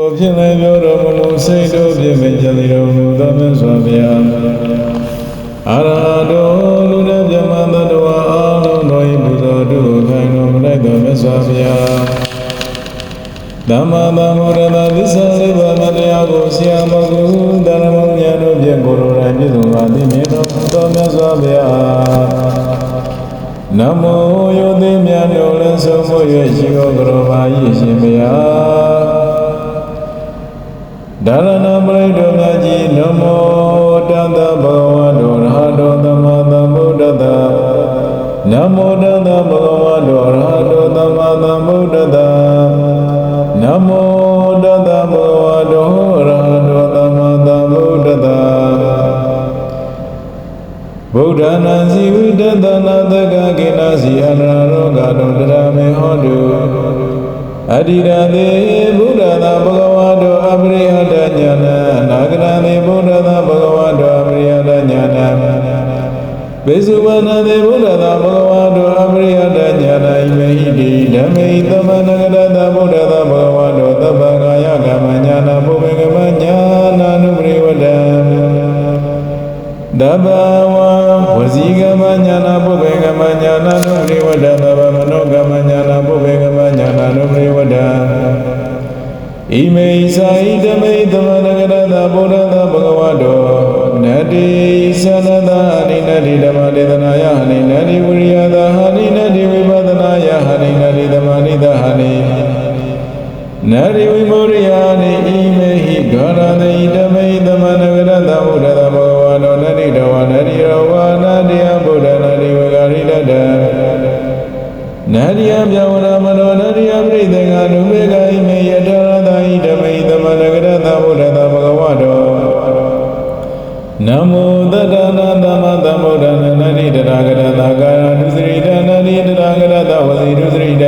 ကိုဖြစ်လည်းပြောတော်မမူစိတ်တို့ဖြင့်မကြည်တော်မူသောမြတ်စွာဘုရားအာရဟတောလူတဲ့မြမတတဝါအလုံးတော်ဤပူဇော်တုခိုင်တော်မူလိုက်သောမြတ်စွာဘုရားသမ္မာသမ္ဗုဒ္ဓသာသစ္စာလေးပါးမတရားကိုဆရာမကုတရမောမြတ်တို့ဖြင့်ကိုယ်တော်တိုင်ပြည့်စုံပါသည်မြတ်တော်မူသောမြတ်စွာဘုရားနမောယောသိမြတ်တို့လည်းဆုံးမ၍ရှိတော်ကတော်ပါ၏ရှင်ဘုရား ဒါရဏပရိဒေမြတ်ကြီးနမောတတဗုဒ္ဓဝါဒောရဟတောသမ္မာသမ္ဗုဒ္ဓတ္တနမောတတဗုဒ္ဓဝါဒောရဟတောသမ္မာသမ္ဗုဒ္ဓတ္တနမောတတဗုဒ္ဓဝါဒောရဟတောသမ္မာသမ္ဗုဒ္ဓတ္တဗုဒ္ဓနာစီဝိတတနာတကကိနာစီအနရရောဂတုတရမေဟောတုအတ္တိရသေဘုဒ္ဓသာဘဂဝါ သေဘုဒ္ဓသာဘဂဝါတောအပရိဟတညာဏဘေစုဝနာသေဘုဒ္ဓသာဘဂဝါတောအပရိဟတညာဏဣမေဟိတိဓမ္မေဟိသမနဂရတဘုဒ္ဓသာဘဂဝါတောသဗ္ဗကာယကမ္မညာဏဘုမေကမညာဏနုပရိဝတံတဘဝဝစီကမညာနာပုဗ္ဗေကမညာနာနုပရိဝဒသဗ္ဗမနောကမညာနာပုဗ္ဗေကမညာနာနုပရိဝဒဣမေသာဣတမေသမနဂရတဗုဒ္ဓသဘဂဝတောန တိသနတဟိနတိဓမ္မဒေသနာယဟိနတိဝိရိယသဟိနတိဝိပဒနာယဟိနတိသမာဓိသဟိနရိဝိမောရိယာနိဣမေ ရာဂရတကာယဒုစရိတနတိတရာဂရတဝစီဒုစရိတ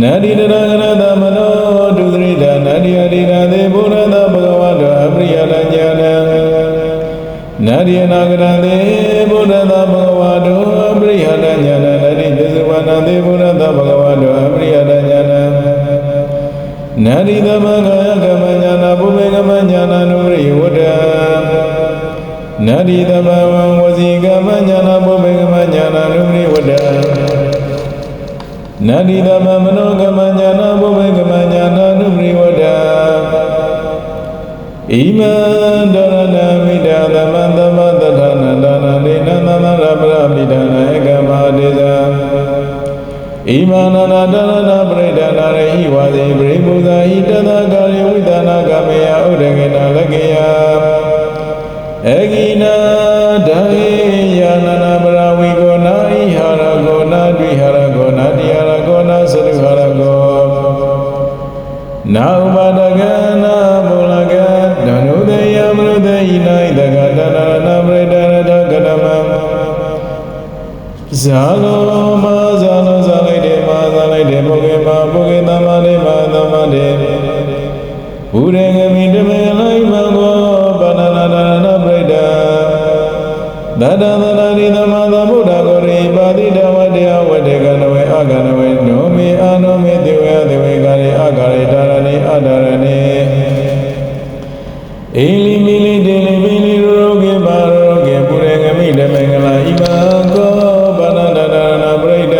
နတိတရာဂရတမနောဒုစရိတနတိအရိရသေဘုရတဘဂဝတောအပရိယတညာနနတိအနာဂရသေဘုရတဘဂဝတောအပရိယတညာနနတိပစ္စုဝနာသေဘုရတဘဂဝတောအပရိယတညာနနာရိသမကာ တ္တနာရိသမမနောကမညာနာဘုမေကမညာနာနုရိဝတ္တဣမံဒရဏမိတာသမံသမတထနန္ဒနာနေနသမရပရမိဒနာဧကမတေဇံဣမန္နနာတရဏပရိဒနာရေဟိဝါစေပရိပူဇာဟိတသကာရေဝိသနာကမေယဥဒကေနလကေယအဂိနာ မနုဒေယိနာဣတကတနာနာပရိဒရတကတမံဇာလောမဇာလောဇာလိုက်တယ်မာဇာလိုက်တယ်ပုဂ္ဂေမပုဂ္ဂေသမ္မာလေးမာသမ္မာလေးဘုရေငမိတမေလိုက်မကောပါဏနာနာနာပရိဒသတ္တသနာရိသမသမ္ဗုဒ္ဓကိုရိပါတိတဝတ္တယဝတ္တေကနဝေအကနဝေနောမေအာနောမေတေဝယတေဝေကာရေအကာရေတာရဏိအတာရ ရေငမိတမေငလာဣမံကောပါဏနာနာနာပရိဒ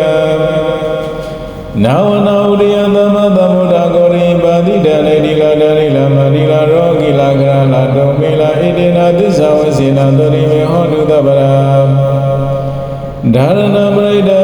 နာဝနာဥရိယသမသမ္ဗုဒ္ဓကိုရိပါတိတလေဒီလာဒရိလာမဒီလာရောဂိလာကရလာတောမေလာဣတိနာသစ္စာဝစေနာတရိမေဟောတုတပရာဒါရဏပရိဒလေဒီ